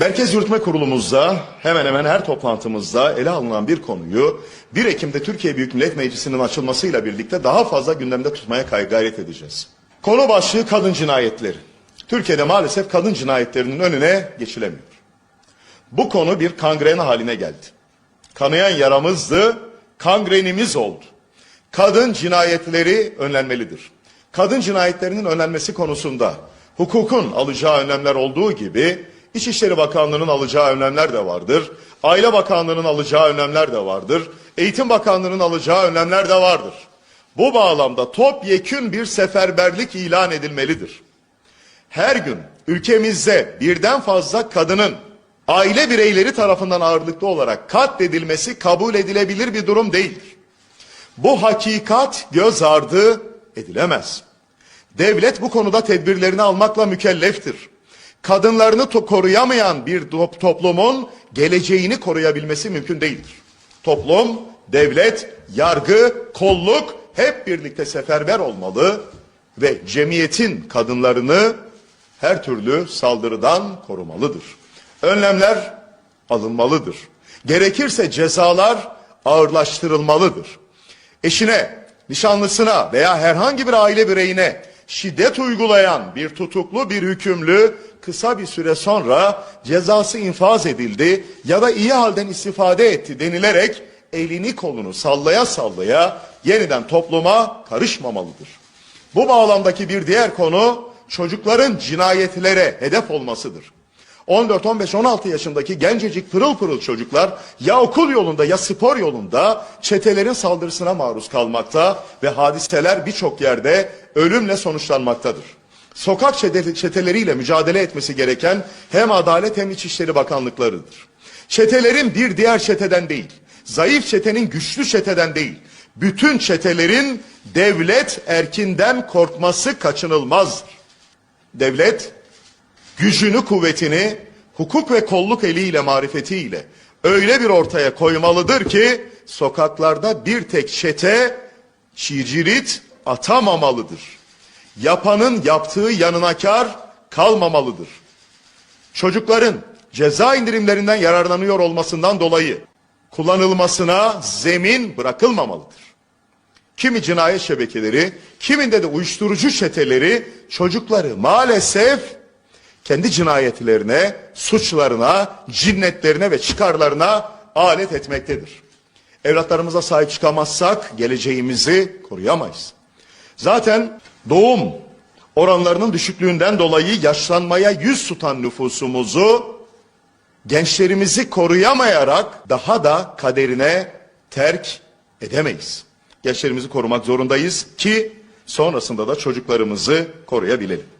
Merkez Yürütme Kurulumuzda hemen hemen her toplantımızda ele alınan bir konuyu 1 Ekim'de Türkiye Büyük Millet Meclisi'nin açılmasıyla birlikte daha fazla gündemde tutmaya gayret edeceğiz. Konu başlığı kadın cinayetleri. Türkiye'de maalesef kadın cinayetlerinin önüne geçilemiyor. Bu konu bir kangren haline geldi. Kanayan yaramızdı, kangrenimiz oldu. Kadın cinayetleri önlenmelidir. Kadın cinayetlerinin önlenmesi konusunda hukukun alacağı önlemler olduğu gibi İçişleri Bakanlığı'nın alacağı önlemler de vardır. Aile Bakanlığı'nın alacağı önlemler de vardır. Eğitim Bakanlığı'nın alacağı önlemler de vardır. Bu bağlamda topyekün bir seferberlik ilan edilmelidir. Her gün ülkemizde birden fazla kadının aile bireyleri tarafından ağırlıklı olarak katledilmesi kabul edilebilir bir durum değildir. Bu hakikat göz ardı edilemez. Devlet bu konuda tedbirlerini almakla mükelleftir. Kadınlarını to- koruyamayan bir top- toplumun geleceğini koruyabilmesi mümkün değildir. Toplum, devlet, yargı, kolluk hep birlikte seferber olmalı ve cemiyetin kadınlarını her türlü saldırıdan korumalıdır. Önlemler alınmalıdır. Gerekirse cezalar ağırlaştırılmalıdır. Eşine, nişanlısına veya herhangi bir aile bireyine şiddet uygulayan bir tutuklu bir hükümlü kısa bir süre sonra cezası infaz edildi ya da iyi halden istifade etti denilerek elini kolunu sallaya sallaya yeniden topluma karışmamalıdır. Bu bağlamdaki bir diğer konu çocukların cinayetlere hedef olmasıdır. 14, 15, 16 yaşındaki gencecik pırıl pırıl çocuklar ya okul yolunda ya spor yolunda çetelerin saldırısına maruz kalmakta ve hadiseler birçok yerde ölümle sonuçlanmaktadır. Sokak çete- çeteleriyle mücadele etmesi gereken hem Adalet hem İçişleri Bakanlıklarıdır. Çetelerin bir diğer çeteden değil, zayıf çetenin güçlü çeteden değil, bütün çetelerin devlet erkinden korkması kaçınılmazdır. Devlet gücünü kuvvetini hukuk ve kolluk eliyle marifetiyle öyle bir ortaya koymalıdır ki sokaklarda bir tek çete çicirit atamamalıdır. Yapanın yaptığı yanına kar kalmamalıdır. Çocukların ceza indirimlerinden yararlanıyor olmasından dolayı kullanılmasına zemin bırakılmamalıdır. Kimi cinayet şebekeleri, kiminde de uyuşturucu çeteleri çocukları maalesef kendi cinayetlerine, suçlarına, cinnetlerine ve çıkarlarına alet etmektedir. Evlatlarımıza sahip çıkamazsak geleceğimizi koruyamayız. Zaten doğum oranlarının düşüklüğünden dolayı yaşlanmaya yüz tutan nüfusumuzu gençlerimizi koruyamayarak daha da kaderine terk edemeyiz. Gençlerimizi korumak zorundayız ki sonrasında da çocuklarımızı koruyabilelim.